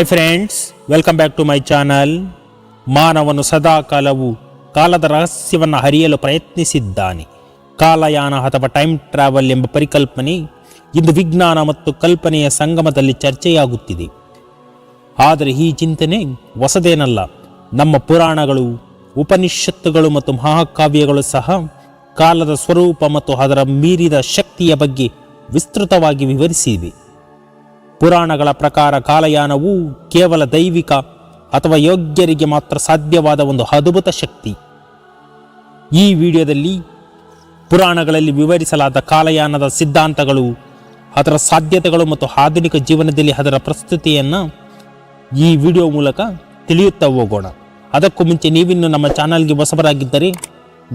Hi friends welcome back to my channel ಮಾನವನು ಸದಾ ಕಾಲವು ಕಾಲದ ರಹಸ್ಯವನ್ನು ಹರಿಯಲು ಪ್ರಯತ್ನಿಸಿದ್ದಾನೆ. ಕಾಲಯಾನ ಅಥವಾ ಟೈಮ್ ಟ್ರಾವೆಲ್ ಎಂಬ ಪರಿಕಲ್ಪನೆ ಇಂದು ವಿಜ್ಞಾನ ಮತ್ತು ಕಲ್ಪನೆಯ ಸಂಗಮದಲ್ಲಿ ಚರ್ಚೆಯಾಗುತ್ತಿದೆ. ಆದರೆ ಈ ಚಿಂತನೆ ಹೊಸದೇನಲ್ಲ. ನಮ್ಮ ಪುರಾಣಗಳು, ಉಪನಿಷತ್ತುಗಳು ಮತ್ತು ಮಹಾಕಾವ್ಯಗಳು ಸಹ ಕಾಲದ ಸ್ವರೂಪ ಮತ್ತು ಅದರ ಮೀರಿದ ಶಕ್ತಿಯ ಬಗ್ಗೆ ವಿಸ್ತೃತವಾಗಿ ವಿವರಿಸಿವೆ. ಪುರಾಣಗಳ ಪ್ರಕಾರ ಕಾಲಯಾನವು ಕೇವಲ ದೈವಿಕ ಅಥವಾ ಯೋಗ್ಯರಿಗೆ ಮಾತ್ರ ಸಾಧ್ಯವಾದ ಒಂದು ಅದ್ಭುತ ಶಕ್ತಿ. ಈ ವಿಡಿಯೋದಲ್ಲಿ ಪುರಾಣಗಳಲ್ಲಿ ವಿವರಿಸಲಾದ ಕಾಲಯಾನದ ಸಿದ್ಧಾಂತಗಳು, ಅದರ ಸಾಧ್ಯತೆಗಳು ಮತ್ತು ಆಧುನಿಕ ಜೀವನದಲ್ಲಿ ಅದರ ಪ್ರಸ್ತುತಿಯನ್ನು ಈ ವಿಡಿಯೋ ಮೂಲಕ ತಿಳಿಯುತ್ತಾ ಹೋಗೋಣ. ಅದಕ್ಕೂ ಮುಂಚೆ ನೀವಿನ್ನು ನಮ್ಮ ಚಾನಲ್ಗೆ ಹೊಸಬರಾಗಿದ್ದರೆ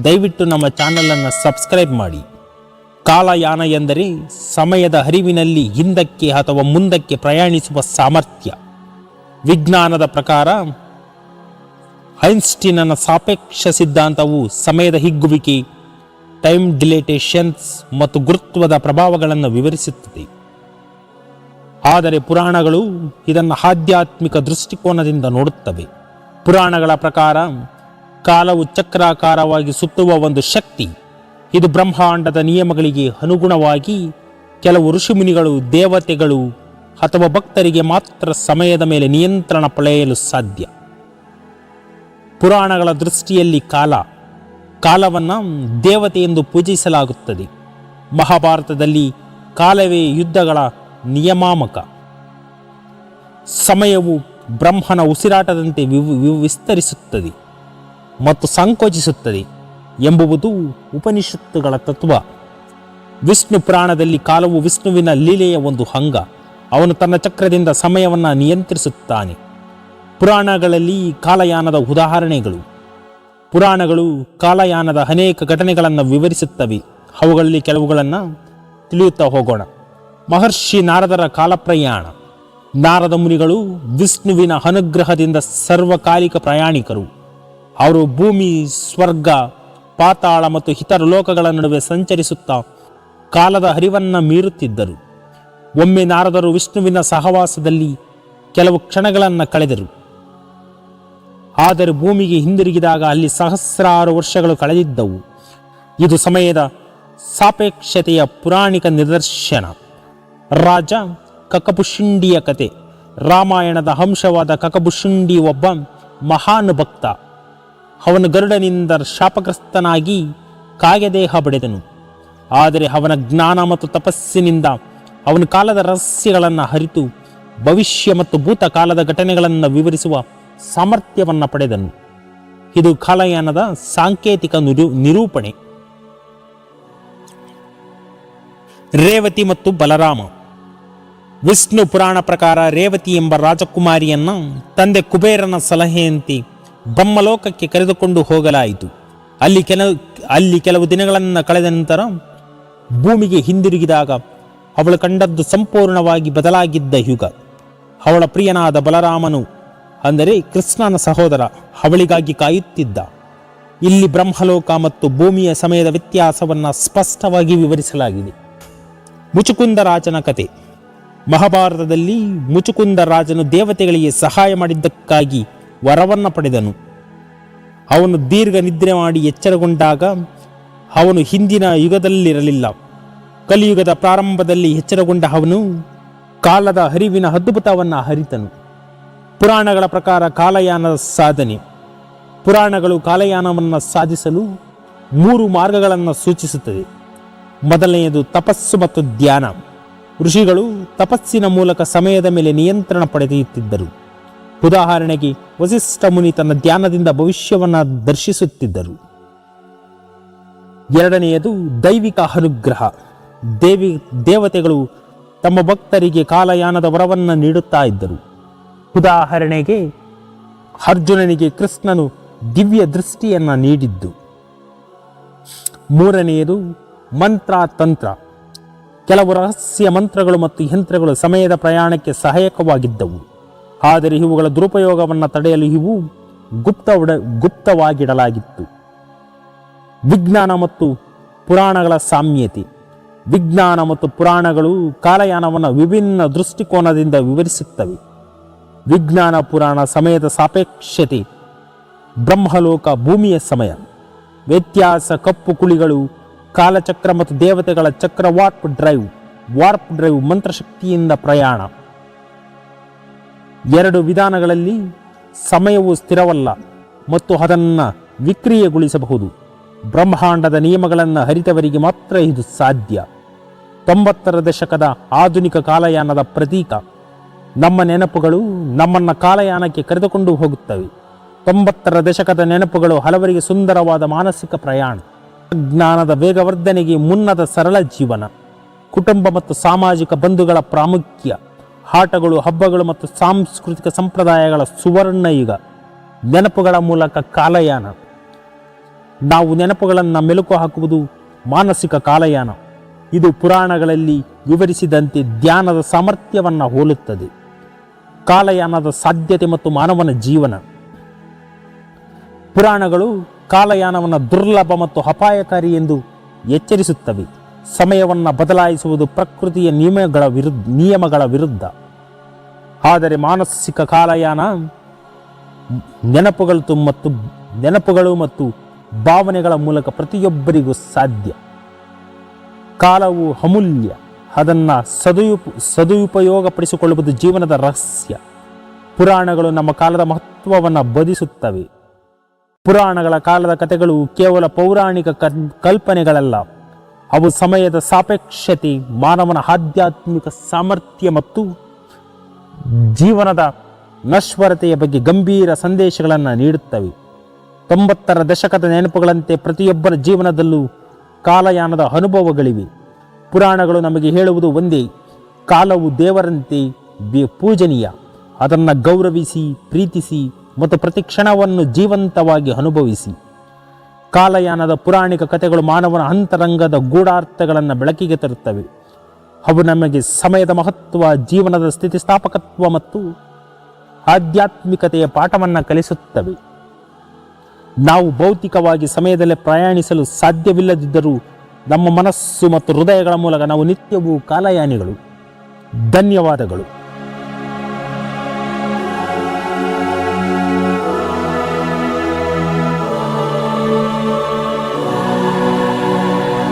ದಯವಿಟ್ಟು ನಮ್ಮ ಚಾನಲನ್ನು ಸಬ್ಸ್ಕ್ರೈಬ್ ಮಾಡಿ. ಕಾಲಯಾನ ಎಂದರೆ ಸಮಯದ ಹರಿವಿನಲ್ಲಿ ಹಿಂದಕ್ಕೆ ಅಥವಾ ಮುಂದಕ್ಕೆ ಪ್ರಯಾಣಿಸುವ ಸಾಮರ್ಥ್ಯ. ವಿಜ್ಞಾನದ ಪ್ರಕಾರ ಐನ್ಸ್ಟೀನನ ಸಾಪೇಕ್ಷ ಸಿದ್ಧಾಂತವು ಸಮಯದ ಹಿಗ್ಗುವಿಕೆ, ಟೈಮ್ ಡಿಲೇಟೇಷನ್ಸ್ ಮತ್ತು ಗುರುತ್ವದ ಪ್ರಭಾವಗಳನ್ನು ವಿವರಿಸುತ್ತದೆ. ಆದರೆ ಪುರಾಣಗಳು ಇದನ್ನು ಆಧ್ಯಾತ್ಮಿಕ ದೃಷ್ಟಿಕೋನದಿಂದ ನೋಡುತ್ತವೆ. ಪುರಾಣಗಳ ಪ್ರಕಾರ ಕಾಲವು ಚಕ್ರಾಕಾರವಾಗಿ ಸುತ್ತುವ ಒಂದು ಶಕ್ತಿ. ಇದು ಬ್ರಹ್ಮಾಂಡದ ನಿಯಮಗಳಿಗೆ ಅನುಗುಣವಾಗಿ ಕೆಲವು ಋಷಿಮುನಿಗಳು, ದೇವತೆಗಳು ಅಥವಾ ಭಕ್ತರಿಗೆ ಮಾತ್ರ ಸಮಯದ ಮೇಲೆ ನಿಯಂತ್ರಣ ಪಡೆಯಲು ಸಾಧ್ಯ. ಪುರಾಣಗಳ ದೃಷ್ಟಿಯಲ್ಲಿ ಕಾಲ, ಕಾಲವನ್ನು ದೇವತೆ ಎಂದು ಪೂಜಿಸಲಾಗುತ್ತದೆ. ಮಹಾಭಾರತದಲ್ಲಿ ಕಾಲವೇ ಯುದ್ಧಗಳ ನಿಯಮಾಮಕ. ಸಮಯವು ಬ್ರಹ್ಮನ ಉಸಿರಾಟದಂತೆ ವಿಸ್ತರಿಸುತ್ತದೆ ಮತ್ತು ಸಂಕೋಚಿಸುತ್ತದೆ. ಎಂಬುವುದು ಉಪನಿಷತ್ತುಗಳ ತತ್ವ. ವಿಷ್ಣು ಪುರಾಣದಲ್ಲಿ ಕಾಲವು ವಿಷ್ಣುವಿನ ಲೀಲೆಯ ಒಂದು ಅಂಗ. ಅವನು ತನ್ನ ಚಕ್ರದಿಂದ ಸಮಯವನ್ನು ನಿಯಂತ್ರಿಸುತ್ತಾನೆ. ಪುರಾಣಗಳಲ್ಲಿ ಕಾಲಯಾನದ ಉದಾಹರಣೆಗಳು. ಪುರಾಣಗಳು ಕಾಲಯಾನದ ಅನೇಕ ಘಟನೆಗಳನ್ನು ವಿವರಿಸುತ್ತವೆ. ಅವುಗಳಲ್ಲಿ ಕೆಲವುಗಳನ್ನು ತಿಳಿಯುತ್ತಾ ಹೋಗೋಣ. ಮಹರ್ಷಿ ನಾರದರ ಕಾಲಪ್ರಯಾಣ. ನಾರದ ಮುನಿಗಳು ವಿಷ್ಣುವಿನ ಅನುಗ್ರಹದಿಂದ ಸರ್ವಕಾಲಿಕ ಪ್ರಯಾಣಿಕರು. ಅವರು ಭೂಮಿ, ಸ್ವರ್ಗ ಪಾತಾಳ ಮತ್ತು ಇತರ ಲೋಕಗಳ ನಡುವೆ ಸಂಚರಿಸುತ್ತಾ ಕಾಲದ ಹರಿವನ್ನ ಮೀರುತ್ತಿದ್ದರು. ಒಮ್ಮೆ ನಾರದರು ವಿಷ್ಣುವಿನ ಸಹವಾಸದಲ್ಲಿ ಕೆಲವು ಕ್ಷಣಗಳನ್ನು ಕಳೆದರು. ಆದರೆ ಭೂಮಿಗೆ ಹಿಂದಿರುಗಿದಾಗ ಅಲ್ಲಿ ಸಹಸ್ರಾರು ವರ್ಷಗಳು ಕಳೆದಿದ್ದವು. ಇದು ಸಮಯದ ಸಾಪೇಕ್ಷತೆಯ ಪುರಾಣಿಕ ನಿದರ್ಶನ. ರಾಜ ಕಕಪುಶುಂಡಿಯ ಕತೆ, ರಾಮಾಯಣದ ಅಂಶವಾದ ಕಕಪುಶುಂಡಿ ಒಬ್ಬ ಮಹಾನ್ ಭಕ್ತ ಅವನು ಗರುಡನಿಂದ ಶಾಪಗ್ರಸ್ತನಾಗಿ ಕಾಗೆದೇಹ ಪಡೆದನು. ಆದರೆ ಅವನ ಜ್ಞಾನ ಮತ್ತು ತಪಸ್ಸಿನಿಂದ ಅವನು ಕಾಲದ ರಹಸ್ಯಗಳನ್ನು ಹರಿತು ಭವಿಷ್ಯ ಮತ್ತು ಭೂತಕಾಲದ ಘಟನೆಗಳನ್ನು ವಿವರಿಸುವ ಸಾಮರ್ಥ್ಯವನ್ನು ಪಡೆದನು. ಇದು ಕಾಲಯಾನದ ಸಾಂಕೇತಿಕ ನಿರೂ, ನಿರೂಪಣೆ. ರೇವತಿ ಮತ್ತು ಬಲರಾಮ. ವಿಷ್ಣು ಪುರಾಣ ಪ್ರಕಾರ ರೇವತಿ ಎಂಬ ರಾಜಕುಮಾರಿಯನ್ನು ತಂದೆ ಕುಬೇರನ ಸಲಹೆಯಂತೆ ಬ್ರಹ್ಮಲೋಕಕ್ಕೆ ಕರೆದುಕೊಂಡು ಹೋಗಲಾಯಿತು. ಅಲ್ಲಿ ಕೆಲವು ಅಲ್ಲಿ ಕೆಲವು ದಿನಗಳನ್ನು ಕಳೆದ ನಂತರ ಭೂಮಿಗೆ ಹಿಂದಿರುಗಿದಾಗ ಅವಳು ಕಂಡದ್ದು ಸಂಪೂರ್ಣವಾಗಿ ಬದಲಾಗಿದ್ದ ಯುಗ. ಅವಳ ಪ್ರಿಯನಾದ ಬಲರಾಮನು ಅಂದರೆ ಕೃಷ್ಣನ ಸಹೋದರ ಅವಳಿಗಾಗಿ ಕಾಯುತ್ತಿದ್ದ. ಇಲ್ಲಿ ಬ್ರಹ್ಮಲೋಕ ಮತ್ತು ಭೂಮಿಯ ಸಮಯದ ವ್ಯತ್ಯಾಸವನ್ನು ಸ್ಪಷ್ಟವಾಗಿ ವಿವರಿಸಲಾಗಿದೆ. ಮುಚುಕುಂದ ರಾಜನ ಕತೆ. ಮಹಾಭಾರತದಲ್ಲಿ ಮುಚುಕುಂದ ರಾಜನು ದೇವತೆಗಳಿಗೆ ಸಹಾಯ ಮಾಡಿದ್ದಕ್ಕಾಗಿ ವರವನ್ನು ಪಡೆದನು. ಅವನು ದೀರ್ಘ ನಿದ್ರೆ ಮಾಡಿ ಎಚ್ಚರಗೊಂಡಾಗ ಅವನು ಹಿಂದಿನ ಯುಗದಲ್ಲಿರಲಿಲ್ಲ. ಕಲಿಯುಗದ ಪ್ರಾರಂಭದಲ್ಲಿ ಎಚ್ಚರಗೊಂಡ ಅವನು ಕಾಲದ ಹರಿವಿನ ಅದ್ಭುತವನ್ನು ಹರಿತನು ಪುರಾಣಗಳ ಪ್ರಕಾರ ಕಾಲಯಾನದ ಸಾಧನೆ. ಪುರಾಣಗಳು ಕಾಲಯಾನವನ್ನು ಸಾಧಿಸಲು ಮೂರು ಮಾರ್ಗಗಳನ್ನು ಸೂಚಿಸುತ್ತದೆ. ಮೊದಲನೆಯದು ತಪಸ್ಸು ಮತ್ತು ಧ್ಯಾನ. ಋಷಿಗಳು ತಪಸ್ಸಿನ ಮೂಲಕ ಸಮಯದ ಮೇಲೆ ನಿಯಂತ್ರಣ ಪಡೆಯುತ್ತಿದ್ದರು. ಉದಾಹರಣೆಗೆ ವಸಿಷ್ಠ ಮುನಿ ತನ್ನ ಧ್ಯಾನದಿಂದ ಭವಿಷ್ಯವನ್ನು ದರ್ಶಿಸುತ್ತಿದ್ದರು. ಎರಡನೆಯದು ದೈವಿಕ ಅನುಗ್ರಹ. ದೇವಿ, ದೇವತೆಗಳು ತಮ್ಮ ಭಕ್ತರಿಗೆ ಕಾಲಯಾನದ ವರವನ್ನು ನೀಡುತ್ತಾ ಇದ್ದರು. ಉದಾಹರಣೆಗೆ ಅರ್ಜುನನಿಗೆ ಕೃಷ್ಣನು ದಿವ್ಯ ದೃಷ್ಟಿಯನ್ನು ನೀಡಿದ್ದು. ಮೂರನೆಯದು ಮಂತ್ರ ತಂತ್ರ ಕೆಲವು ರಹಸ್ಯ ಮಂತ್ರಗಳು ಮತ್ತು ಯಂತ್ರಗಳು ಸಮಯದ ಪ್ರಯಾಣಕ್ಕೆ ಸಹಾಯಕವಾಗಿದ್ದವು. ಆದರೆ ಇವುಗಳ ದುರುಪಯೋಗವನ್ನು ತಡೆಯಲು ಇವು ಗುಪ್ತ ಗುಪ್ತವಾಗಿಡಲಾಗಿತ್ತು. ವಿಜ್ಞಾನ ಮತ್ತು ಪುರಾಣಗಳ ಸಾಮ್ಯತೆ. ವಿಜ್ಞಾನ ಮತ್ತು ಪುರಾಣಗಳು ಕಾಲಯಾನವನ್ನು ವಿಭಿನ್ನ ದೃಷ್ಟಿಕೋನದಿಂದ ವಿವರಿಸುತ್ತವೆ. ವಿಜ್ಞಾನ ಪುರಾಣ ಸಮಯದ ಸಾಪೇಕ್ಷತೆ. ಬ್ರಹ್ಮಲೋಕ ಭೂಮಿಯ ಸಮಯ. ವ್ಯತ್ಯಾಸ ಕಪ್ಪು ಕುಳಿಗಳು, ಕಾಲಚಕ್ರ ಮತ್ತು ದೇವತೆಗಳ ಚಕ್ರ ವಾರ್ಪ್ ಡ್ರೈವ್ ವಾರ್ಪ್ ಡ್ರೈವ್ ಮಂತ್ರಶಕ್ತಿಯಿಂದ ಪ್ರಯಾಣ. ಎರಡು ವಿಧಾನಗಳಲ್ಲಿ ಸಮಯವು ಸ್ಥಿರವಲ್ಲ ಮತ್ತು ಅದನ್ನು ವಿಕ್ರಿಯೆಗೊಳಿಸಬಹುದು. ಬ್ರಹ್ಮಾಂಡದ ನಿಯಮಗಳನ್ನು ಹರಿತವರಿಗೆ ಮಾತ್ರ ಇದು ಸಾಧ್ಯ. ತೊಂಬತ್ತರ ದಶಕದ ಆಧುನಿಕ ಕಾಲಯಾನದ ಪ್ರತೀಕ. ನಮ್ಮ ನೆನಪುಗಳು ನಮ್ಮನ್ನು ಕಾಲಯಾನಕ್ಕೆ ಕರೆದುಕೊಂಡು ಹೋಗುತ್ತವೆ. ತೊಂಬತ್ತರ ದಶಕದ ನೆನಪುಗಳು ಹಲವರಿಗೆ ಸುಂದರವಾದ ಮಾನಸಿಕ ಪ್ರಯಾಣ. ಜ್ಞಾನದ ವೇಗವರ್ಧನೆಗೆ ಮುನ್ನದ ಸರಳ ಜೀವನ. ಕುಟುಂಬ ಮತ್ತು ಸಾಮಾಜಿಕ ಬಂಧುಗಳ ಪ್ರಾಮುಖ್ಯ. ಆಟಗಳು ಹಬ್ಬಗಳು ಮತ್ತು ಸಾಂಸ್ಕೃತಿಕ ಸಂಪ್ರದಾಯಗಳ ಸುವರ್ಣ ಯುಗ. ನೆನಪುಗಳ ಮೂಲಕ ಕಾಲಯಾನ. ನಾವು ನೆನಪುಗಳನ್ನು ಮೆಲುಕು ಹಾಕುವುದು ಮಾನಸಿಕ ಕಾಲಯಾನ. ಇದು ಪುರಾಣಗಳಲ್ಲಿ ವಿವರಿಸಿದಂತೆ ಧ್ಯಾನದ ಸಾಮರ್ಥ್ಯವನ್ನು ಹೋಲುತ್ತದೆ. ಕಾಲಯಾನದ ಸಾಧ್ಯತೆ ಮತ್ತು ಮಾನವನ ಜೀವನ. ಪುರಾಣಗಳು ಕಾಲಯಾನವನ್ನು ದುರ್ಲಭ ಮತ್ತು ಅಪಾಯಕಾರಿ ಎಂದು ಎಚ್ಚರಿಸುತ್ತವೆ. ಸಮಯವನ್ನು ಬದಲಾಯಿಸುವುದು ಪ್ರಕೃತಿಯ ನಿಯಮಗಳ ವಿರುದ್ಧ ನಿಯಮಗಳ ವಿರುದ್ಧ. ಆದರೆ ಮಾನಸಿಕ ಕಾಲಯಾನ ನೆನಪುಗಳು ಮತ್ತು ನೆನಪುಗಳು ಮತ್ತು ಭಾವನೆಗಳ ಮೂಲಕ ಪ್ರತಿಯೊಬ್ಬರಿಗೂ ಸಾಧ್ಯ. ಕಾಲವು ಅಮೂಲ್ಯ, ಅದನ್ನು ಸದುಪ, ಸದುಪಯೋಗಪಡಿಸಿಕೊಳ್ಳುವುದು ಜೀವನದ ರಹಸ್ಯ. ಪುರಾಣಗಳು ನಮ್ಮ ಕಾಲದ ಮಹತ್ವವನ್ನು ಬೋಧಿಸುತ್ತವೆ. ಪುರಾಣಗಳ ಕಾಲದ ಕಥೆಗಳು ಕೇವಲ ಪೌರಾಣಿಕ ಕಲ್- ಕಲ್ಪನೆಗಳಲ್ಲ. ಅವು ಸಮಯದ ಸಾಪೇಕ್ಷತೆ, ಮಾನವನ ಆಧ್ಯಾತ್ಮಿಕ ಸಾಮರ್ಥ್ಯ ಮತ್ತು ಜೀವನದ ನಶ್ವರತೆಯ ಬಗ್ಗೆ ಗಂಭೀರ ಸಂದೇಶಗಳನ್ನು ನೀಡುತ್ತವೆ. ತೊಂಬತ್ತರ ದಶಕದ ನೆನಪುಗಳಂತೆ ಪ್ರತಿಯೊಬ್ಬರ ಜೀವನದಲ್ಲೂ ಕಾಲಯಾನದ ಅನುಭವಗಳಿವೆ. ಪುರಾಣಗಳು ನಮಗೆ ಹೇಳುವುದು ಒಂದೇ, ಕಾಲವು ದೇವರಂತೆ ಪೂಜನೀಯ. ಅದನ್ನು ಗೌರವಿಸಿ, ಪ್ರೀತಿಸಿ ಮತ್ತು ಪ್ರತಿ ಕ್ಷಣವನ್ನು ಜೀವಂತವಾಗಿ ಅನುಭವಿಸಿ. ಕಾಲಯಾನದ ಪುರಾಣಿಕ ಕಥೆಗಳು ಮಾನವನ ಅಂತರಂಗದ ಗೂಢಾರ್ಥಗಳನ್ನು ಬೆಳಕಿಗೆ ತರುತ್ತವೆ. ಅವು ನಮಗೆ ಸಮಯದ ಮಹತ್ವ, ಜೀವನದ ಸ್ಥಿತಿಸ್ಥಾಪಕತ್ವ ಮತ್ತು ಆಧ್ಯಾತ್ಮಿಕತೆಯ ಪಾಠವನ್ನು ಕಲಿಸುತ್ತವೆ. ನಾವು ಭೌತಿಕವಾಗಿ ಸಮಯದಲ್ಲೇ ಪ್ರಯಾಣಿಸಲು ಸಾಧ್ಯವಿಲ್ಲದಿದ್ದರೂ ನಮ್ಮ ಮನಸ್ಸು ಮತ್ತು ಹೃದಯಗಳ ಮೂಲಕ ನಾವು ನಿತ್ಯವೂ ಕಾಲಯಾನಿಗಳು. ಧನ್ಯವಾದಗಳು.